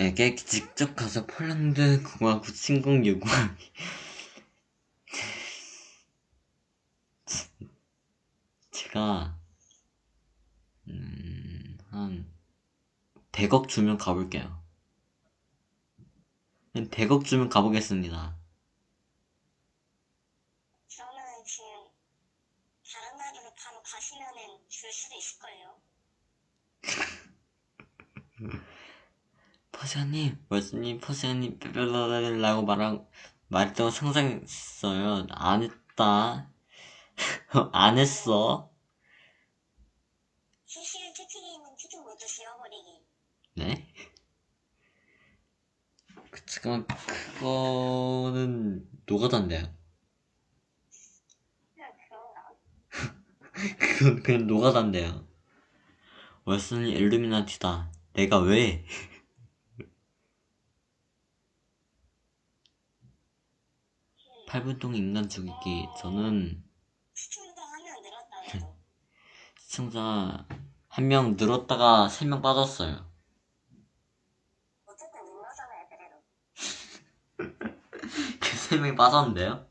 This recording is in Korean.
에게 직접 가서 폴란드 공화국 침공 요구하기. 제가 음, 한 100억 주면 가볼게요. 100억 주면 가보겠습니다. 저는 지금 다른 나라로 바로 가시면은 줄 수도 있을걸요. 퍼시아님, 월스님, 퍼시아님, 뼈뼈라고 말한, 말했던 거 상상했어요. 안 했다. 안 했어. 실시간 채팅에는 채팅 모두 지워버리기. 네? 그, 잠깐만, 그거는, 노가다인데요. 그냥 그런가? 그건 그냥 노가다인데요. 월스는 일루미나티다. 내가 왜? 팔분 동안 인간 죽이기. 저는 시청자 하면 늘었다고. 시청자 한 명 늘었다가 세명 빠졌어요. 어쨌든 늘었잖아요, 그래도. 그세 명이 빠졌는데요?